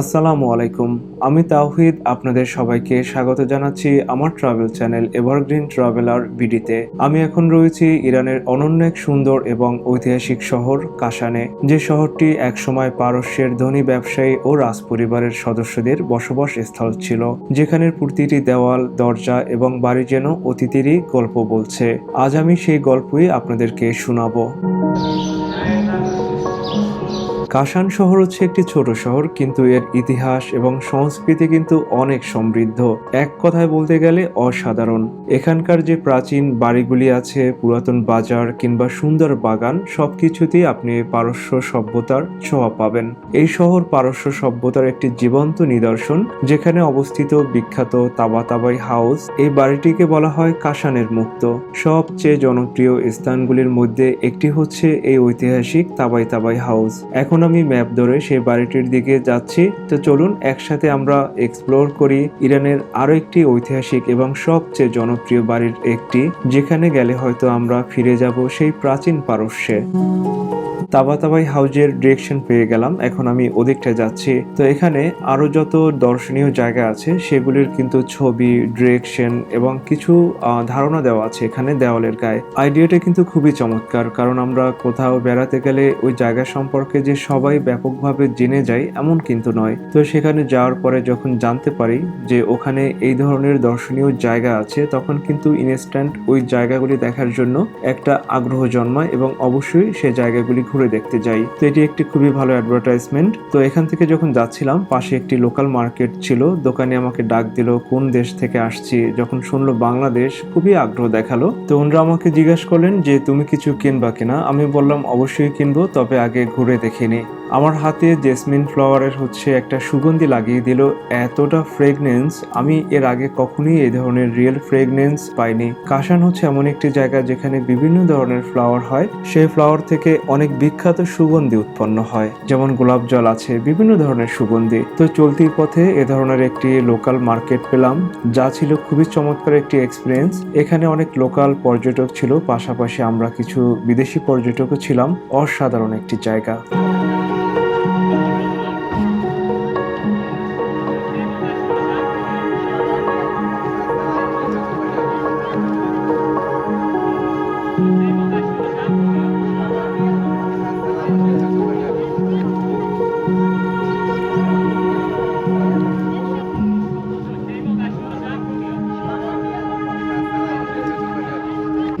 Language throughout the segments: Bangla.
আসসালামু আলাইকুম। আমি তাওহিদ, আপনাদের সবাইকে স্বাগত জানাচ্ছি আমার ট্রাভেল চ্যানেল এভারগ্রিন ট্রাভেলার বিডিতে। আমি এখন রয়েছি ইরানের অনন্য এক সুন্দর এবং ঐতিহাসিক শহর কাশানে যে শহরটি একসময় পারস্যের ধনী ব্যবসায়ী ও রাজপরিবারের সদস্যদের বসবাস স্থল ছিল, যেখানের প্রতিটি দেওয়াল, দরজা এবং বাড়ি যেন অতিথিরই গল্প বলছে। আজ আমি সেই গল্পই আপনাদেরকে শোনাবো। কাশান শহর হচ্ছে একটি ছোট শহর, কিন্তু এর ইতিহাস এবং সংস্কৃতি কিন্তু অনেক সমৃদ্ধ। এক কথায় বলতে গেলে অসাধারণ। এখানকার যে প্রাচীন বাড়িগুলি আছে, পুরাতন বাজার কিংবা সুন্দর বাগান, সবকিছুতেই আপনি পারস্য সভ্যতার ছোঁয়া পাবেন। এই শহর পারস্য সভ্যতার একটি জীবন্ত নিদর্শন, যেখানে অবস্থিত বিখ্যাত তাবাতাবাই হাউস। এই বাড়িটিকে বলা হয় কাশানের মুক্ত। সবচেয়ে জনপ্রিয় স্থানগুলির মধ্যে একটি হচ্ছে এই ঐতিহাসিক তাবাই তাবাই হাউস। এখন আমি ম্যাপ ধরে সেই বাড়িটির দিকে যাচ্ছি। তো চলুন একসাথে আমরা এক্সপ্লোর করি ইরানের আরও একটি ঐতিহাসিক এবং সবচেয়ে জনপ্রিয় বাড়ির একটি, যেখানে গেলে হয়তো আমরা ফিরে যাব সেই প্রাচীন পারস্যে। তাবাতাবাই হাউজের ডিরেকশন পেয়ে গেলাম, এখন আমি ওদিকটা যাচ্ছি। তো এখানে আরও যত দর্শনীয় জায়গা আছে, সেগুলির কিন্তু ছবি ডিরেকশন এবং কিছু ধারণা দেওয়া আছে এখানে দেওয়ালের গায়ে। আইডিয়াটা কিন্তু খুবই চমৎকার, কারণ আমরা কোথাও বেড়াতে গেলে ওই জায়গা সম্পর্কে যে সবাই ব্যাপকভাবে জেনে যায়, এমন কিন্তু নয়। তো সেখানে যাওয়ার পরে যখন জানতে পারি যে ওখানে এই ধরনের দর্শনীয় জায়গা আছে, তখন কিন্তু ইনস্ট্যান্ট ওই জায়গাগুলি দেখার জন্য একটা আগ্রহ জন্মায় এবং অবশ্যই সে জায়গাগুলি ঘুরে দেখতে যাই। তো এটি একটি খুবই ভালো অ্যাডভার্টাইজমেন্ট তো এখান থেকে যখন যাচ্ছিলাম, পাশে একটি লোকাল মার্কেট ছিল। দোকানে আমাকে ডাক দিল, কোন দেশ থেকে আসছি? যখন শুনলো বাংলাদেশ, খুবই আগ্রহ দেখাল। তো ওনারা আমাকে জিজ্ঞাসা করলেন যে, তুমি কিছু কিনবা কিনা? আমি বললাম, অবশ্যই কিনবো, তবে আগে ঘুরে দেখিনি আমার হাতে জেসমিন ফ্লাওয়ারের হচ্ছে একটা সুগন্ধি লাগিয়ে দিল, এতটা ফ্রেগনেন্স আমি এর আগে কখনোই এই ধরনের রিয়েল ফ্রেগনেন্স পাইনি। কাশান হচ্ছে এমন একটি জায়গা যেখানে বিভিন্ন ধরনের ফ্লাওয়ার হয়। সেই ফ্লাওয়ার থেকে অনেক বিখ্যাত সুগন্ধি উৎপন্ন হয়, যেমন গোলাপ জল আছে, বিভিন্ন ধরনের সুগন্ধি। তো চলতি পথে এ ধরনের একটি লোকাল মার্কেট পেলাম, যা ছিল খুবই চমৎকার একটি এক্সপিরিয়েন্স এখানে অনেক লোকাল পর্যটক ছিল, পাশাপাশি আমরা কিছু বিদেশি পর্যটকও ছিলাম, অসাধারণ একটি জায়গা।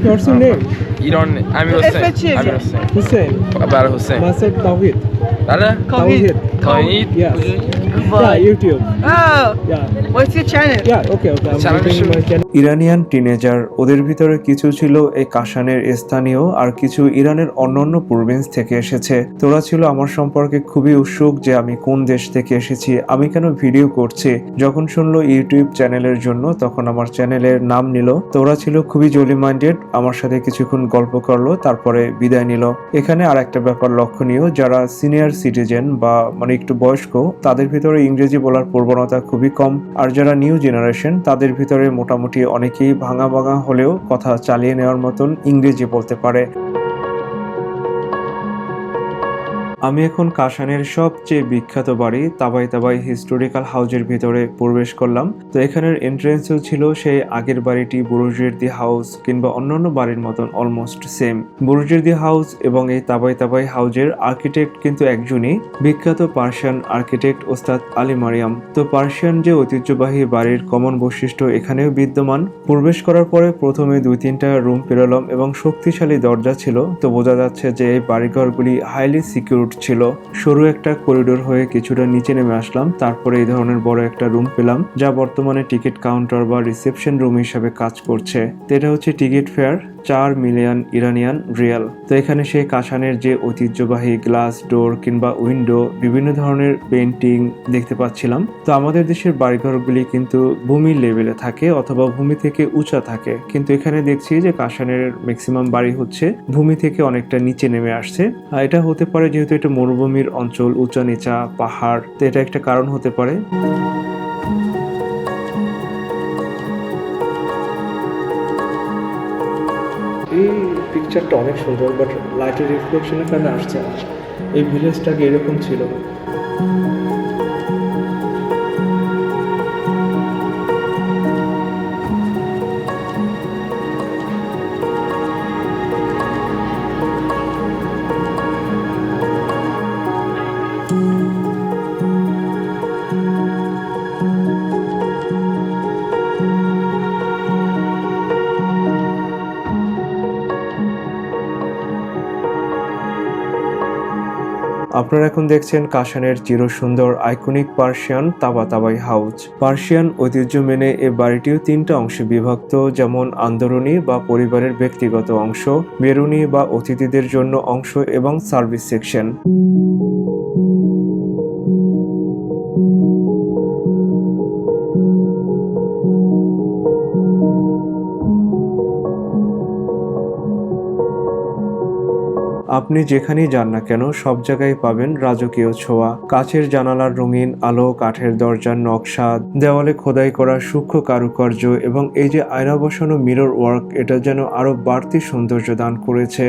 What's your name? Iran, Amir Hussein. Amir Hussein. Hussein. About Hussein. Myself Tawhid. Bala? Tawhid. Iranian teenager ওদের ভিতরে কিছু ছিল এই কাশানের স্থানীয় আর কিছু ইরানের অন্যান্য প্রভিন্স থেকে এসেছে। তোরা ছিল আমার সম্পর্কে খুবই উৎসুক যে আমি কোন দেশ থেকে এসেছি আমি কেন ভিডিও করছি। যখন শুনলো ইউটিউব চ্যানেলের জন্য তখন আমার চ্যানেলের নাম নিল। তোরা ছিল খুবই জলি মাইন্ডেড আমার সাথে কিছুক্ষণ গল্প করল তারপরে বিদায় নিল। এখানে আর একটা ব্যাপার লক্ষণীয় যারা সিনিয়র সিটিজেন বা মানে একটু বয়স্ক, তাদের ভিতরে ইংরেজি বলার প্রবণতা খুবই কম। আর যারা নিউ জেনারেশন, তাদের ভিতরে মোটামুটি অনেকেই ভাঙা ভাঙা হলেও কথা চালিয়ে নেওয়ার মতন ইংরেজি বলতে পারে। আমি এখন কাশানের সবচেয়ে বিখ্যাত বাড়ি তাবাই তাবাই হিস্টোরিক্যাল হাউজের ভিতরে প্রবেশ করলাম। তো এখানের এন্ট্রেন্সও ছিল সেই আগের বাড়িটি বুরুজেরদি হাউস কিংবা অন্যান্য বাড়ির মতন অলমোস্ট সেম বুরুজেরদি হাউস এবং এই তাবাই তাবাই হাউজের আর্কিটেক্ট কিন্তু একজনই, বিখ্যাত পার্সিয়ান আর্কিটেক্ট ওস্তাদ আলী মারিয়াম। তো পার্সিয়ান যে ঐতিহ্যবাহী বাড়ির কমন বৈশিষ্ট্য এখানেও বিদ্যমান। প্রবেশ করার পরে প্রথমে দুই তিনটা রুম পেরোলাম এবং শক্তিশালী দরজা ছিল। তো বোঝা যাচ্ছে যে এই বাড়িঘরগুলি হাইলি সিকিউরড ছিল। সরু একটা করিডোর হয়ে কিছুটা নিচে নেমে আসলাম। তারপরে এই ধরনের বড় একটা রুম পেলাম, যা বর্তমানে টিকিট কাউন্টার বা রিসেপশন রুম হিসাবে কাজ করছে। এটা হচ্ছে টিকিট ফেয়ার চার মিলিয়ন ইরানিয়ান রিয়াল। তো এখানে সেই কাশানের যে ঐতিহ্যবাহী গ্লাস ডোর কিংবা উইন্ডো, বিভিন্ন ধরনের পেন্টিং দেখতে পাচ্ছিলাম। তো আমাদের দেশের বাড়িঘরগুলি কিন্তু ভূমির লেভেলে থাকে অথবা ভূমি থেকে উঁচা থাকে। কিন্তু এখানে দেখছি যে কাশানের ম্যাক্সিমাম বাড়ি হচ্ছে ভূমি থেকে অনেকটা নিচে নেমে আসছে। এটা হতে পারে যেহেতু এটা মরুভূমির অঞ্চল উঁচা নিচা পাহাড়, তো এটা একটা কারণ হতে পারে। পিকচারটা অনেক সুন্দর বাট লাইটের রিফ্লেকশনের কারণে আসছে না। এই ভিলেজটাকে এরকম ছিল। আপনারা এখন দেখছেন কাশানের চিরসুন্দর iconic Persian Tabatabaei house Persian ঐতিহ্য মেনে এ বাড়িটিও তিনটা অংশে বিভক্ত, যেমন আন্দোলনী বা পরিবারের ব্যক্তিগত অংশ বেরুনি বা অতিথিদের জন্য অংশ এবং সার্ভিস সেকশন। আপনি যেখানেই যান না কেন, সব জায়গায় পাবেন রাজকীয় ছোঁয়া। কাছের জানালার রঙিন আলো, কাঠের দরজার নকশা, দেওয়ালে খোদাই করা সূক্ষ্ম কারুকার্য এবং এই যে আয়না বসানো মিরর ওয়ার্ক, এটা যেন আরও বাড়তি সৌন্দর্য দান করেছে।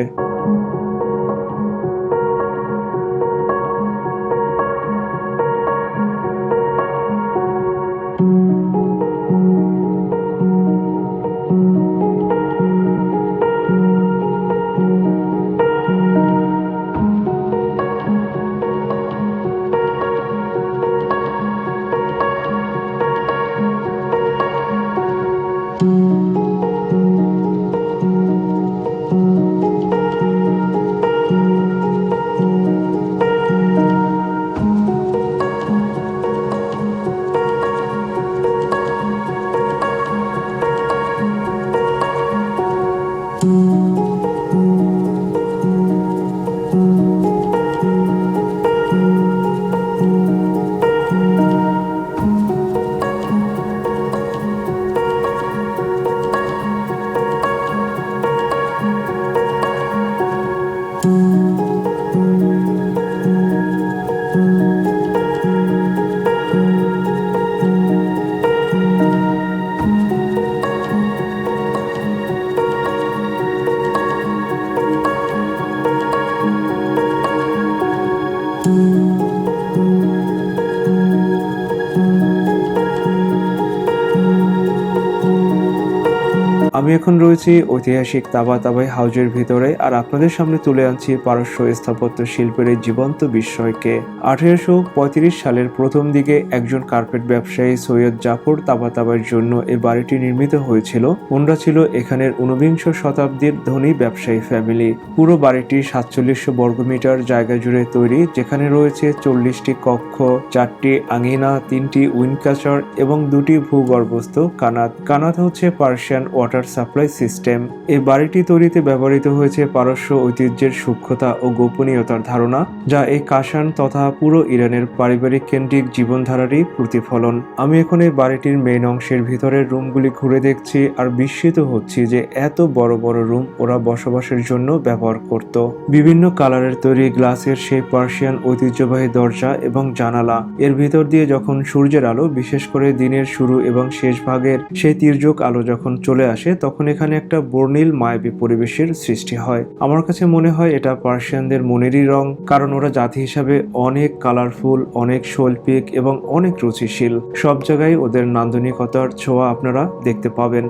আমি এখন রয়েছি ঐতিহাসিক তাবাতাবাই হাউজের ভিতরে, আর আপনাদের সামনে তুলে আনছি পারস্য স্থাপত্য শিল্পের এই জীবন্ত বিস্ময়কে। আঠেরোশো পঁয়ত্রিশ সালের প্রথম দিকে একজন কার্পেট ব্যবসায়ী সৈয়দ জাফর তাবাতাবাইয়ের জন্য এই বাড়িটি নির্মিত হয়েছিল। ওনরা ছিল এখানের ঊনবিংশ শতাব্দীর ধনী ব্যবসায়ী ফ্যামিলি। পুরো বাড়িটি সাতচল্লিশশো বর্গমিটার জায়গা জুড়ে তৈরি, যেখানে রয়েছে চল্লিশটি কক্ষ, চারটি আঙিনা, তিনটি উইনকাচার এবং দুটি ভূগর্ভস্থ কানাত। কানাত হচ্ছে পার্সিয়ান ওয়াটার সাপ্লাই সিস্টেম। এই বাড়িটি তৈরিতে ব্যবহৃত হয়েছে পারস্য ঐতিহ্যের সূক্ষ্মতা ও গোপনীয়তার ধারণা, যা এই কাশান তথা পুরো ইরানের পারিবারিক কেন্দ্রিক জীবনধারারই প্রতিফলন। আমি এখন এই বাড়িটির মেইন অংশের ভিতরের রুমগুলি ঘুরে দেখছি আর বিস্মিত হচ্ছি যে এত বড় বড় রুম ওরা বসবাসের জন্য ব্যবহার করত। বিভিন্ন কালারের তৈরি গ্লাসের সেই পার্সিয়ান ঐতিহ্যবাহী দরজা এবং জানালা। এর ভিতর দিয়ে যখন সূর্যের আলো, বিশেষ করে দিনের শুরু এবং শেষ ভাগের সেই তির্যক আলো যখন চলে আসে তখন এখানে একটা বর্ণিল মায়াবী পরিবেশের সৃষ্টি হয়। আমার কাছে মনে হয় এটা পার্সিয়ানদের মনেরই রং, কারণ ওরা জাতি হিসাবে অনেক কালারফুল অনেক শৈল্পিক এবং অনেক রুচিশীল। সব জায়গায় ওদের নান্দনিকতার ছোঁয়া আপনারা দেখতে পাবেন।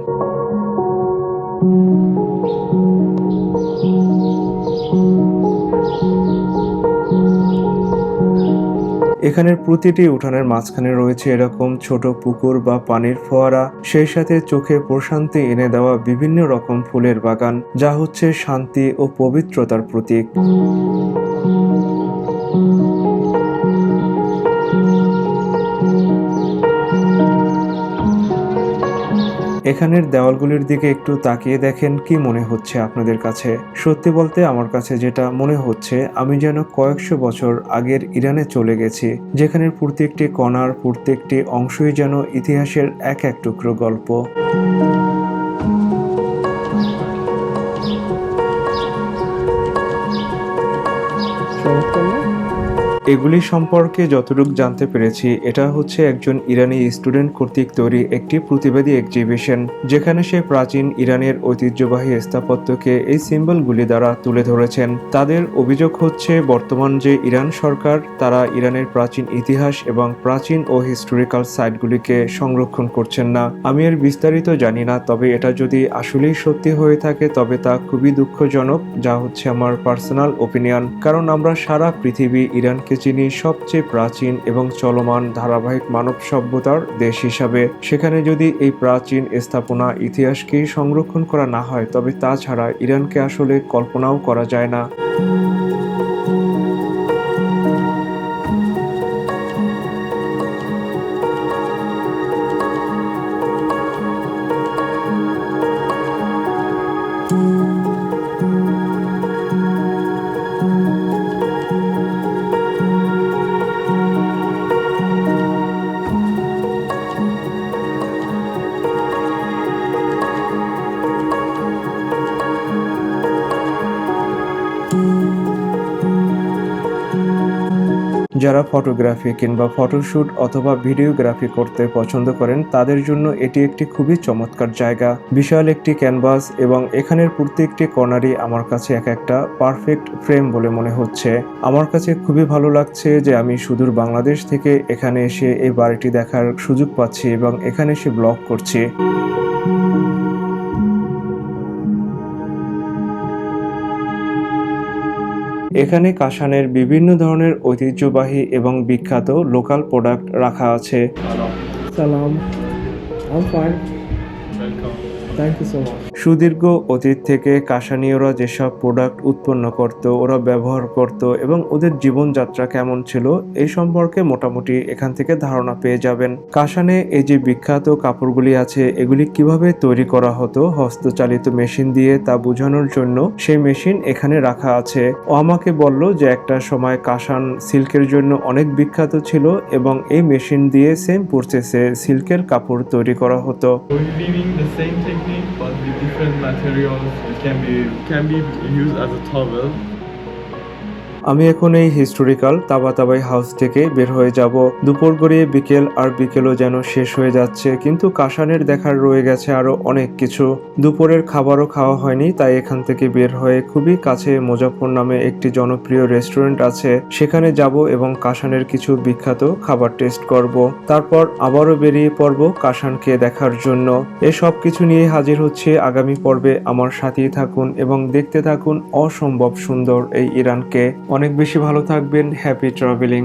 এখানের প্রতিটি উঠানের মাঝখানে রয়েছে এরকম ছোট পুকুর বা পানির ফোয়ারা। সেই সাথে চোখে প্রশান্তি এনে দেওয়া বিভিন্ন রকম ফুলের বাগান, যা হচ্ছে শান্তি ও পবিত্রতার প্রতীক। এখানের দেওয়ালগুলির দিকে একটু তাকিয়ে দেখেন কি মনে হচ্ছে আপনাদের কাছে। সত্যি বলতে আমার কাছে যেটা মনে হচ্ছে, আমি যেন কয়েকশো বছর আগের ইরানে চলে গেছি, যেখানের প্রত্যেকটি কণার প্রত্যেকটি অংশই যেন ইতিহাসের এক এক টুকরো গল্প। এগুলি সম্পর্কে যতটুকু জানতে পেরেছি, এটা হচ্ছে একজন ইরানি স্টুডেন্ট কর্তৃক তৈরি একটি প্রতিবাদী এক্সিবিশন, যেখানে সে প্রাচীন ইরানের ঐতিহ্যবাহী স্থাপত্যকে এই সিম্বলগুলি দ্বারা তুলে ধরেছেন। তাদের অভিযোগ হচ্ছে, বর্তমান যে ইরান সরকার, তারা ইরানের প্রাচীন ইতিহাস এবং প্রাচীন ও হিস্টোরিক্যাল সাইটগুলিকে সংরক্ষণ করছেন না। আমি এর বিস্তারিত জানি না, তবে এটা যদি আসলেই সত্যি হয়ে থাকে, তবে তা খুবই দুঃখজনক, যা হচ্ছে আমার পার্সোনাল ওপিনিয়ন। কারণ আমরা সারা পৃথিবী ইরানকে চিনি সবচেয়ে প্রাচীন এবং চলমান ধারাবাহিক মানব সভ্যতার দেশ হিসাবে, সেখানে যদি এই প্রাচীন স্থাপনা ইতিহাসকে সংরক্ষণ করা না হয়, তবে তাছাড়া ইরানকে আসলে কল্পনাও করা যায় না। যারা ফটোগ্রাফি কিংবা ফটোশ্যুট অথবা ভিডিওগ্রাফি করতে পছন্দ করেন, তাদের জন্য এটি একটি খুবই চমৎকার জায়গা। বিশাল একটি ক্যানভাস এবং এখানের প্রত্যেকটি কর্নারই আমার কাছে এক একটা পারফেক্ট ফ্রেম বলে মনে হচ্ছে। আমার কাছে খুবই ভালো লাগছে যে আমি সুদূর বাংলাদেশ থেকে এখানে এসে এই বাড়িটি দেখার সুযোগ পাচ্ছি এবং এখানে এসে ব্লগ করছি। এখানে কাশানের বিভিন্ন ধরনের ঐতিহ্যবাহী এবং বিখ্যাত লোকাল প্রোডাক্ট রাখা আছে। সালাম। I fine Welcome. Thank you so much সুদীর্ঘ অতীত থেকে কাশানীয়রা যেসব প্রোডাক্ট উৎপন্ন করত, ওরা ব্যবহার করত এবং ওদের জীবনযাত্রা কেমন ছিল এই সম্পর্কে মোটামুটি এখান থেকে ধারণা পেয়ে যাবেন। কাশানে এই যে বিখ্যাত কাপড়গুলি আছে, এগুলি কীভাবে তৈরি করা হতো, হস্তচালিত মেশিন দিয়ে তা বোঝানোর জন্য সেই মেশিন এখানে রাখা আছে। ও আমাকে বলল যে একটা সময় কাশান সিল্কের জন্য অনেক বিখ্যাত ছিল এবং এই মেশিন দিয়ে সেম প্রসেসে সিল্কের কাপড় তৈরি করা হতো। Different materials. It can be can be used as a towel. আমি এখন এই হিস্টোরিক্যাল তাবাতাবাই হাউস থেকে বের হয়ে যাব। দুপুর গড়িয়ে বিকেল আর বিকেলও যেন শেষ হয়ে যাচ্ছে, কিন্তু কাশানের দেখার রয়ে গেছে আরও অনেক কিছু। দুপুরের খাবারও খাওয়া হয়নি, তাই এখান থেকে বের হয়ে খুবই কাছে মুজাফর নামে একটি জনপ্রিয় রেস্টুরেন্ট আছে। সেখানে যাব এবং কাশানের কিছু বিখ্যাত খাবার টেস্ট করব। তারপর আবারও বেরিয়ে পড়ব কাশানকে দেখার জন্য। এসব কিছু নিয়ে হাজির হচ্ছে আগামী পর্বে। আমার সাথেই থাকুন এবং দেখতে থাকুন অসম্ভব সুন্দর এই ইরানকে। অনেক বেশি ভালো থাকবেন হ্যাপি ট্রাভেলিং